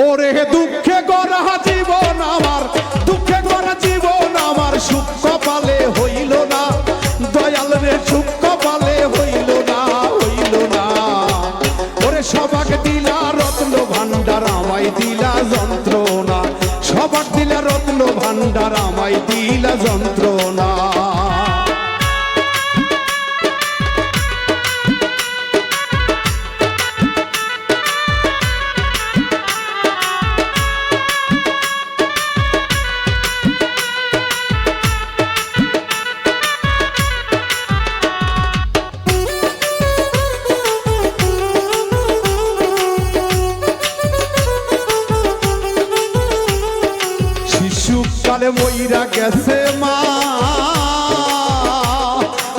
ওরে দুঃখে গড়া জীবন আমার দুঃখে গড়া জীবন আমার সুখ মইরা গেছে মা।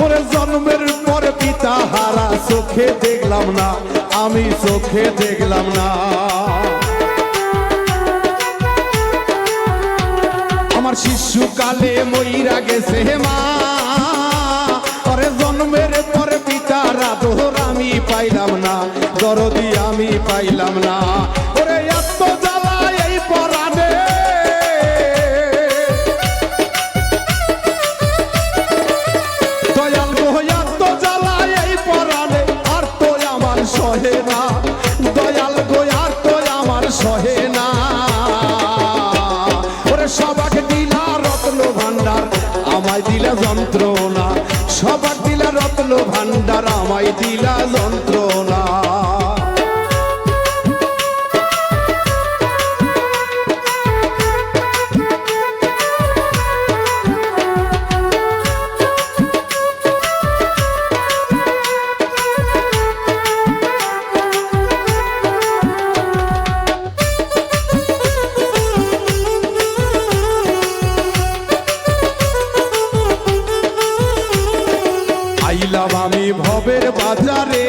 ওরে জন্মের পর পিতা হারা, চোখে দেখলাম না, আমি চোখে দেখলাম না। আমার শিশুকালে মইরা গেছে মা। ওরে জন্মের পর পিতার আদর আমি পাইলাম না, দরদি আমি পাইলাম না। ওরে এত আমায় দিলা যন্ত্রণা সবার দিলা রত্ন ভান্ডার আমায় দিলা ভবের বাজারে।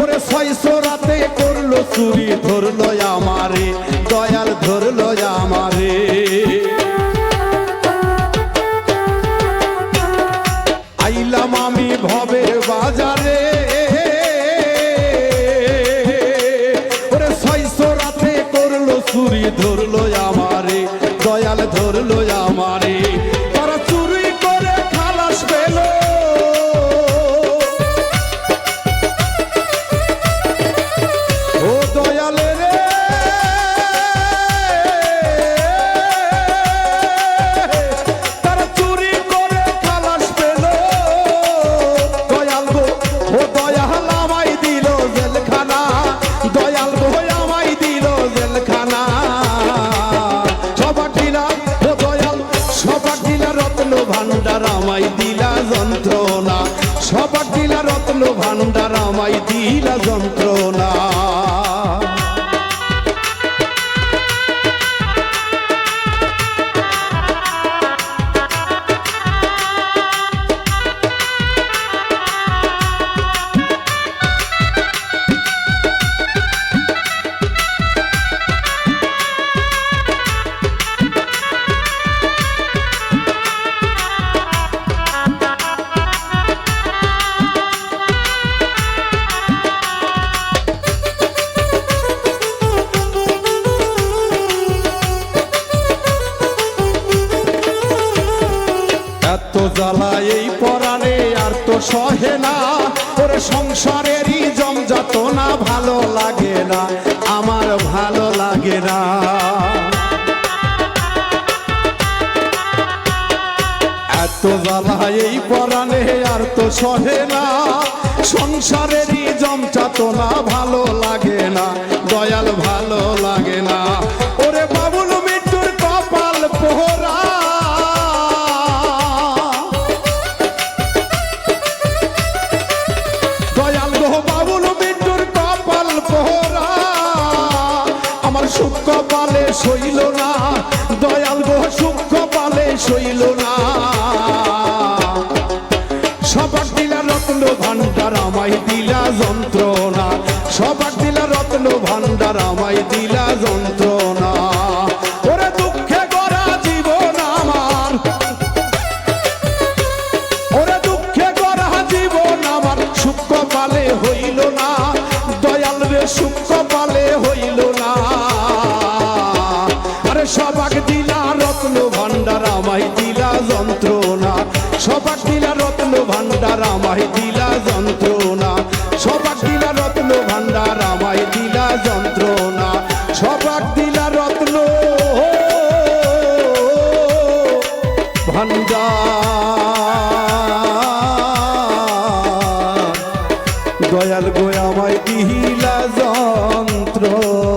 ওরে ছয়শো রাতে করল চুরি ধরলো আমারে দয়াল ধরলো আমারে। যন্ত্রণা। সবার দিলা রত্ন ভান্ডার আমায় দিলা যন্ত্রণা। এত জ্বালা এই পরাণে আর তো সহে না। ওরে সংসারেরই যত না, ভালো লাগে না, আমার ভালো লাগে না। এত জ্বালা এই পরাণে আর তো সহে না। কপালে সইল না, দয়াল গো সুখ কপালে সইল না। সবার দিলা রত্ন ভান্ডার আমায় দিলা যন্ত্রণা, সবার দিলা রত্ন ভান্ডার আমায় দিলা যন্ত্রণা। সবাক দিলা, রত্ন ভান্ডার আমায় দিলা যন্ত্রণা। সবাক দিলা, রত্ন ভান্ডার আমায় দিলা যন্ত্রণা। সবাক দিলা, রত্ন ভান্ডার আমায় দিলা যন্ত্রণা। সবাক দিলা, রত্ন ভান্ডার দয়াল গোয়ামায় দিহিলা যন্ত্রণা।